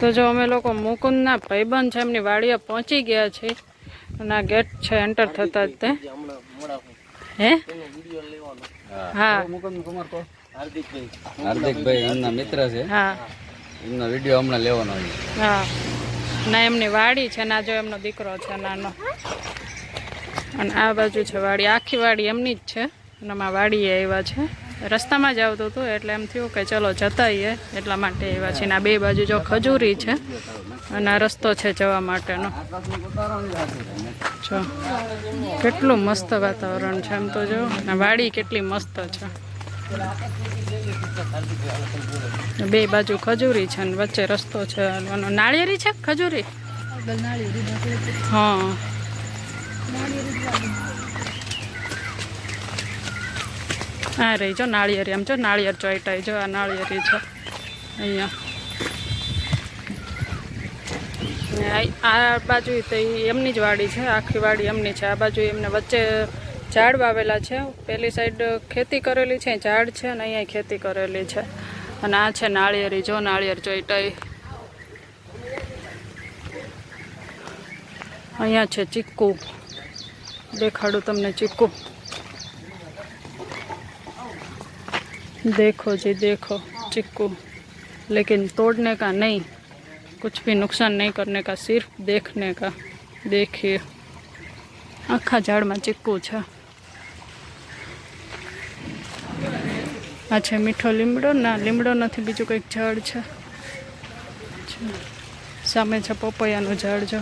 તો જો અમે લોકો મુકુંદના ભાઈબંધ છે એમની વાડીએ પહોંચી ગયા છે અને આ ગેટ છે એન્ટર થતા જ તે. હે? હા. હાર્દિકભાઈ એમના મિત્ર છે. હા. એમનો વીડિયો હમણાં લેવાનો છે. હા. ના એમની વાડી છે ના જો એમનો દીકરો છે નાનો અને આ બાજુ છે વાડી. આખી વાડી એમની જ છે. અને આમાં વાડીએ આવ્યા છે. રસ્તામાં જ આવતું હતું એટલે એમ થયું કે ચલો જતાઈએ. એટલા માટે એવા છે આ બે બાજુ જો ખજૂરી છે અને આ રસ્તો છે જવા માટેનો. જો કેટલું મસ્ત વાતાવરણ છે એમ તો જો. અને વાડી કેટલી મસ્ત છે. બે બાજુ ખજૂરી છે અને વચ્ચે રસ્તો છે. નાળિયેરી છે ખજૂરી? હા. હા રહી જો નાળિયેરી, આમ જો નાળિયેર ચોઈટાઈ જો આ નાળિયેરી છે. અહીંયા. આ- આ બાજુ તો એમની જ વાડી છે, આખી વાડી એમની છે. આ બાજુ એમને વચ્ચે ઝાડ વાવેલા છે. પેલી સાઈડ ખેતી કરેલી છે, ઝાડ છે અને અહીંયા ખેતી કરેલી છે. અને આ છે નાળિયેરી, જો નાળિયેર ચોઈટાઈ અહીંયા છે ચીક્કુ. દેખાડું તમને ચીક્કુ. देखो जी देखो चिक्कू लेकिन तोड़ने का नहीं कुछ भी नुकसान नहीं करने का सिर्फ देखने का देखिए આખા ઝાડમાં ચીક્કુ છે આ છે મીઠો લીમડો ના લીમડો નથી બીજું કંઈક ઝાડ છે છે. સામે છે પપૈયાનું ઝાડ જો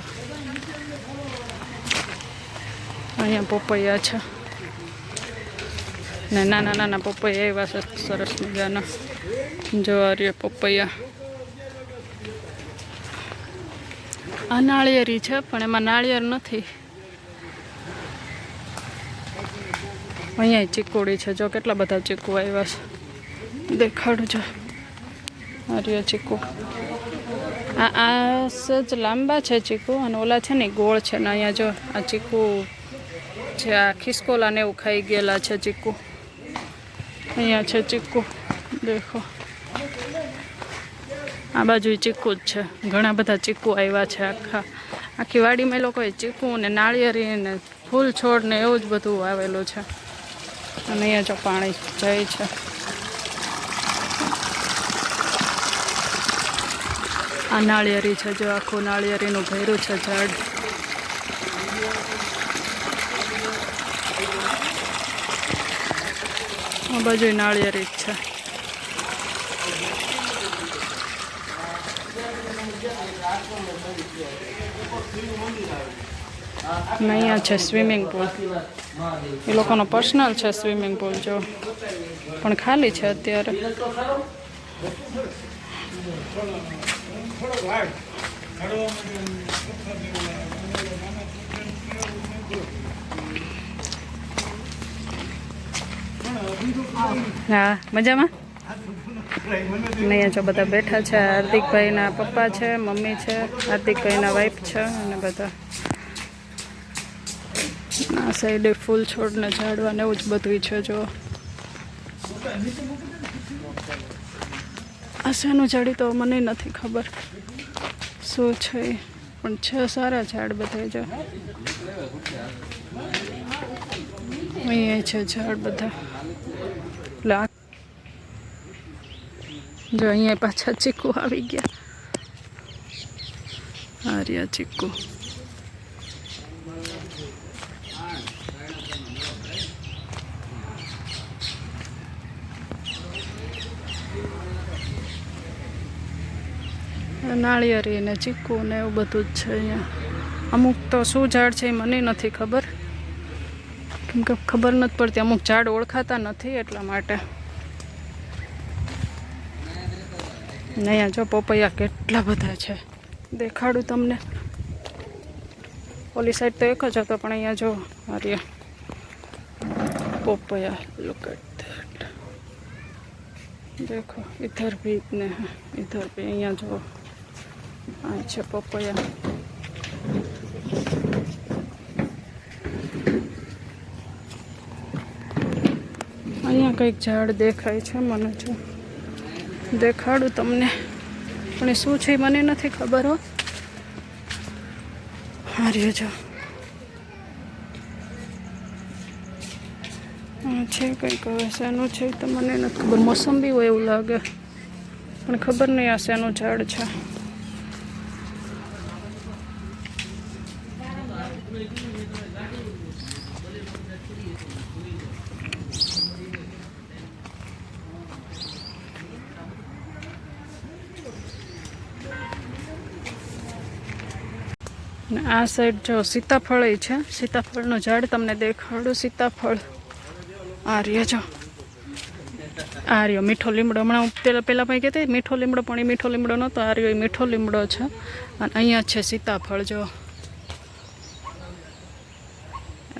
અહીંયા પપૈયા છે ને નાના નાના પપૈયા એવા સરસ મજાના. જવારીએ પપૈયા આ નાળિયેરી છે, પણ એમાં નાળિયેર નથી. અહીંયા ચીકુડી છે. જો કેટલા બધા ચીકુ આવ્યા છે. દેખાડું છે આર્ય ચીકુ. આ આ સજ લાંબા છે ચીકુ અને ઓલા છે ને ગોળ છે ને અહીંયા જો આ ચીકુ છે, આ ખિસકોલા ને એવું ખાઈ ગયેલા છે ચીકુ. અહીંયા છે ચીકુ દેખો. આ બાજુ ચીકુ જ છે. ઘણા બધા ચીકુ આવ્યા છે આખા. આખી વાડીમાં એ લોકોએ ચીકુ ને નાળિયેરી ને ફૂલ છોડ ને એવું જ બધું આવેલું છે. અને અહીંયા જો પાણી જાય છે. આ નાળિયેરી છે, જો આખું નાળિયેરીનું ભેરું છે ઝાડ. આ બાજુ નાળિયેરી છે. અહીંયા છે સ્વિમિંગ પુલ એ લોકોનો પર્સનલ છે સ્વિમિંગ પુલ જો. પણ ખાલી છે અત્યારે. હા, મજામાં? અહીંયા જો બધા બેઠા છે, હાર્દિકભાઈના પપ્પા છે, મમ્મી છે, હાર્દિકભાઈના વાઈફ છે, અને બધા આ સાઈડે ફૂલ છોડને ઝાડવા ને એવું જ બધું છે જો આ શેનું ઝાડી તો મને નથી ખબર. શું છે પણ છે સારા ઝાડ બધા, જો. અહીંયા છે ઝાડ બધા. એટલે જો અહીંયા પાછા ચીકુ આવી ગયા. આર્યા ચીકુ. નાળિયેરી ને ચીકુ ને એવું બધું જ છે અહીંયા. અમુક તો શું ઝાડ છે એ મને નથી ખબર. કે ખબર નથી પડતી. અમુક ઝાડ ઓળખાતા નથી એટલા માટે. અહીંયા જો પપૈયા કેટલા બધા છે. દેખાડું તમને. ઓલી સાઈડ તો એક જ હતો, પણ અહીંયા જો મારી પપૈયા લુક એટ દેખો ઇધર ભી ઇતને ઇધર ભી, અહીંયા જો અહીં છે પપૈયા. કંઈક ઝાડ દેખાય છે મને જો. દેખાડું તમને. પણ શું છે મને નથી ખબર હો. હા જો. છે કંઈક, હવે શેનું છે તો મને નથી ખબર. મોસંબી હોય એવું લાગે. પણ ખબર નહીં આ શેનું ઝાડ છે. ને આ સાઈડ જો સીતાફળ છે. સીતાફળનું ઝાડ તમને દેખાડું. સીતાફળ. આ જો. આ રહ્યો મીઠો લીમડો. હમણાં પેલા પહેલાં ભાઈ કહેતી મીઠો લીમડો, પણ એ મીઠો લીમડો નહોતો. આ રહ્યો એ મીઠો લીમડો છે. અને અહીંયા છે સીતાફળ, જો.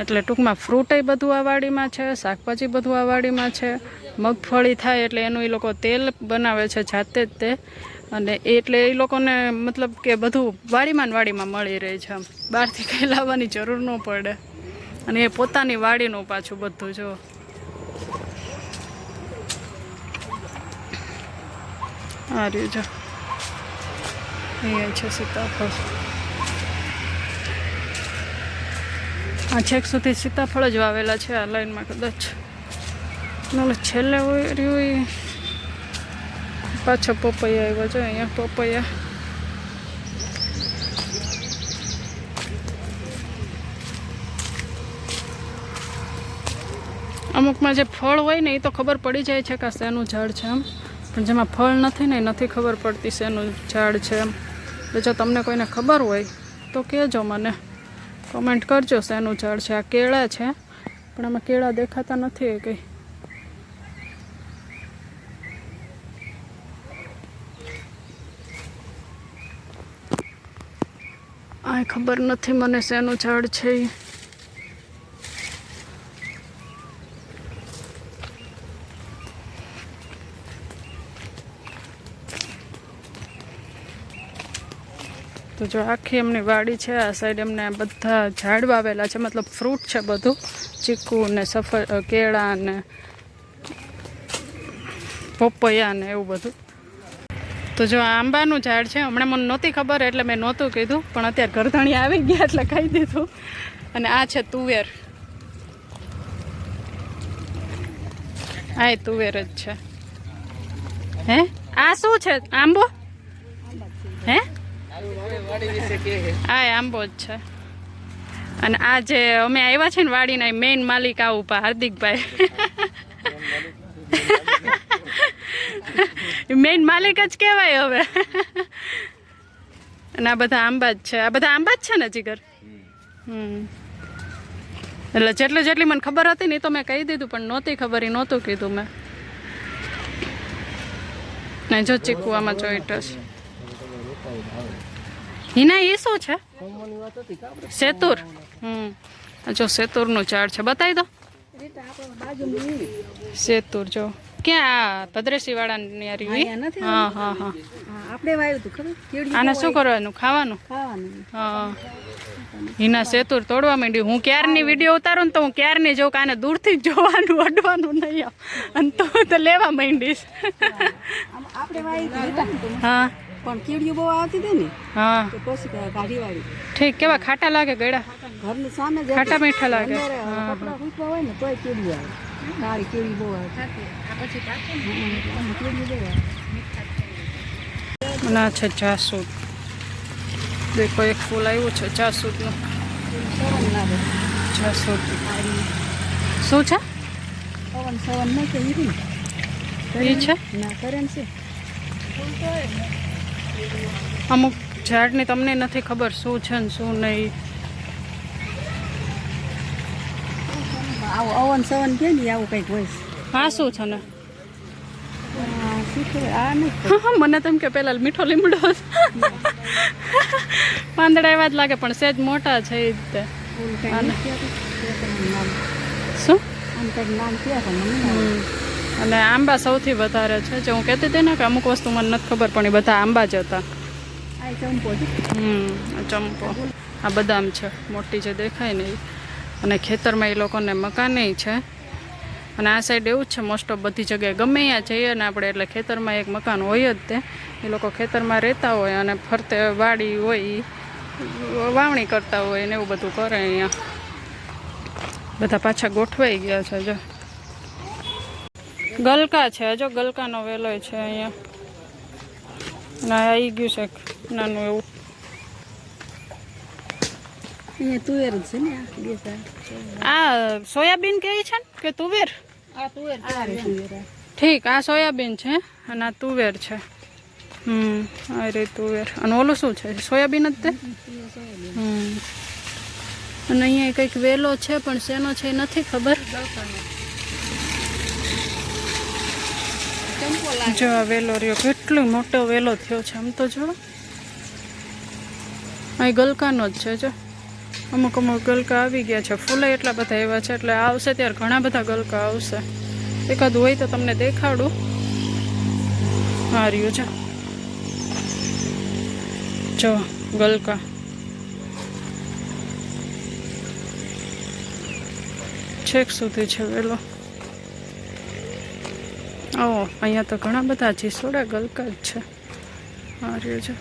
એટલે ટૂંકમાં ફ્રૂટ એ બધું આ વાડીમાં છે, શાકભાજી બધું આ વાડીમાં છે. મગફળી થાય એટલે એનું એ લોકો તેલ બનાવે છે જાતે જ તે. અને એટલે એ લોકોને મતલબ કે બધું વાડીમાં વાડીમાં મળી રહે છે આમ. બહારથી કંઈ લાવવાની જરૂર ન પડે. અને એ પોતાની વાડીનું પાછું બધું, જો. આ રહ્યું જો અહીંયા છે સીતાફળ. આ છેક સુધી સીતાફળ જ વાવેલા છે આ લાઈનમાં કદાચ. છેલ્લે હોય રહ્યું પાછો પપૈયા આવ્યો છે, અહીંયા પપૈયા. અમુકમાં જે ફળ હોય ને એ તો ખબર પડી જાય છે કે શેનું ઝાડ છે એમ. પણ જેમાં ફળ નથી ને એ નથી ખબર પડતી શેનું ઝાડ છે એમ. જો તમને કોઈને ખબર હોય તો કહેજો મને. કોમેન્ટ કરજો, શેનું ઝાડ છે? આ કેળા છે. પણ આમાં કેળા દેખાતા નથી એ કંઈ. આ ખબર નથી મને શેનું ઝાડ છે. તો જો આખી એમની વાડી છે, આ સાઈડ એમને બધા ઝાડ વાવેલા છે, મતલબ ફ્રૂટ છે બધું, ચીકુ ને સફર કેળા ને પપૈયા ને એવું બધું. તો જો આ આંબાનું ઝાડ છે, હમણાં મને નહોતી ખબર એટલે મેં નહોતું કીધું, પણ અત્યારે ગરધણી આવી ગયા એટલે ખાઈ દીધું. અને આ છે તુવેર. આ તુવેર જ છે. હે? આ શું છે? આંબો? હે? આ આંબો જ છે. અને આ જે અમે આવ્યા છે ને વાડીના મેઇન માલિક આ ઊભા હાર્દિકભાઈ. મેઇન માલિક જ કહેવાય હવે. અને આ બધા આંબા જ છે. આ બધા આંબા જ છે ને જીગર હમ. એટલે જેટલી જેટલી મને ખબર હતી ને એ તો મેં કહી દીધું, પણ નહોતી ખબર, એ નહોતું કીધું મેં. ને જો ચીકુ આમાં જોઈટસ હિના એ શું છે? સેતુર. હમ. જો સેતુરનું ઝાડ છે બતાવી દો. સેતુર જો. ક્યાં ભદ્રેશી વાળાની આ રીવી? હા હા હા. આપણે વાવ્યું હતું ખબર? આને શું કરવાનું? ખાવાનું? ખાવાનું. હા. હિના સેતુર તોડવા માંડી હું ક્યારની વીડિયો ઉતારું ને તો હું ક્યારની જોઉં કે આને દૂરથી જ જોવાનું અડવાનું નહીં. અને તો લેવા માંડીશ. આપણે. હા. પણ કીડીઓ બહુ આવતી હતી ને હા. તો પછી કાઢી વાળી. ઠીક કેવા ખાટા લાગે ગળા? ઘરની સામે જ ખાટા મીઠા લાગે. કપડાં સૂકવા હોય ને તોય કીડી આવે. કાળી કીડી બહુ આવે. ના છે જાસૂદ. દેખો એક ફૂલ આવ્યું છે જાસૂદનું. જાસૂદ. શું છે? પવન સવન નહીં કે એ છે? ના કરે ને છે. અમુક ઝાડની તમને નથી ખબર શું છે ને શું નહીં. આવું અવન સવન કે ને આવું કંઈક હોય. હા શું છે ને? મને તેમ કે પેલા મીઠો લીમડો પાંદડા એવા જ લાગે પણ સેજ મોટા છે એ રીતે શું? નામ અને આંબા સૌથી વધારે છે. જે હું કહેતી હતી ને કે અમુક વસ્તુ મને નથી ખબર પણ એ બધા આંબા જ હતા. આ ચંપો છે. હમ ચંપો. આ બદામ છે. મોટી જે દેખાય ને. અને ખેતરમાં એ લોકોને મકાને છે. અને આ સાઈડ એવું જ છે મોસ્ટ ઓફ બધી જગ્યાએ ગમે ત્યાં જઈએ ને આપણે એટલે ખેતરમાં એક મકાન હોય જ તે. એ લોકો ખેતરમાં રહેતા હોય અને ફરતે વાડી હોય વાવણી કરતા હોય ને એવું બધું કરે અહીંયા. બધા પાછા ગોઠવાઈ ગયા છે જો. ગલકા છે જો ગલકાનો વેલો છે અહીંયા. ના આવી ગયું છે નાનું એવું. અહીંયા તુવેર છે ને આ સોયાબીન કેવી છે ને કે તુવેર? આ તુવેર. ઠીક આ સોયાબીન છે અને આ તુવેર છે. હમ આ રે તુવેર. અને ઓલું શું છે? સોયાબીન જ તે? હમ. અને અહીંયા કંઈક વેલો છે પણ શેનો છે એ નથી ખબર ચંપો લાગે જો આ વેલો રહ્યો. કેટલો મોટો વેલો થયો છે આમ તો જો. અહીં ગલકાનો જ છે, જો. અમુક અમુક ગલકા આવી ગયા છે. ફૂલે એટલા બધા એવા છે, એટલે આવશે ત્યારે ઘણા બધા ગલકા આવશે. એકાદ હોય તો તમને દેખાડું. આ રહ્યું છે. જો, ગલકા. છેક સુધી છે વેલો. ઓ અહીંયા તો ઘણા બધા જીસોડા ગલકા જ છે. આ રહ્યું છે.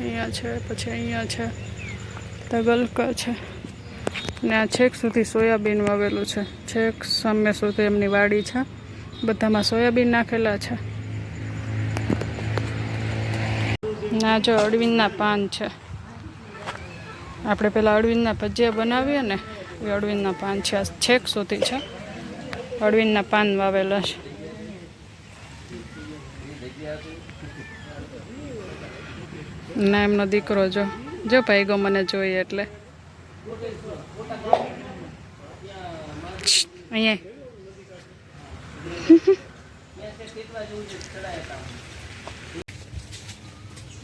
અહીંયા છે, પછી અહીંયા છે. તો ગલકા છે. ને આ છેક સુધી સોયાબીન વાવેલું છે. છેક સામે સુધી એમની વાડી છે. બધામાં સોયાબીન નાખેલા છે. ના જો અડવિંદના પાન છે. આપણે પહેલાં અડવિંદના ભજીયા બનાવીએ ને, એ અડવિંદના પાન છે. છેક સુધી છે. અડવિંદના પાન વાવેલા છે. ના, એમનો દીકરો જો. જો ભાઈગો મને જોઈએ એટલે. અહીંયા.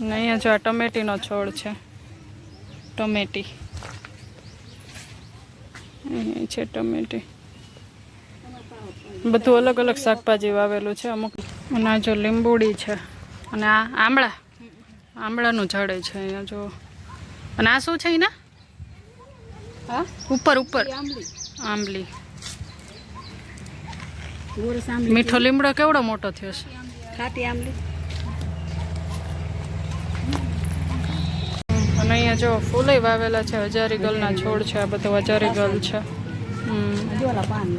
અહીંયા જો આ ટમેટીનો છોડ છે. ટમેટી. અહીંયા છે ટમેટી. બધું અલગ અલગ શાકભાજી વાવેલું છે અમુક. અને આ જો લીંબુડી છે. અને આ આમળા. આમળાનું ઝાડ છે અહીંયા જો. અને આ શું છે એના? હા? ઉપર ઉપર. આંબલી. આંબલી. મીઠો લીમડો કેવડો મોટો થયો છે? ખાટી આંબલી. અને અહીંયા જો ફૂલે વાવેલા છે હજારી ગલના છોડ છે આ બધું હજારી ગલ છે. હમ. પાન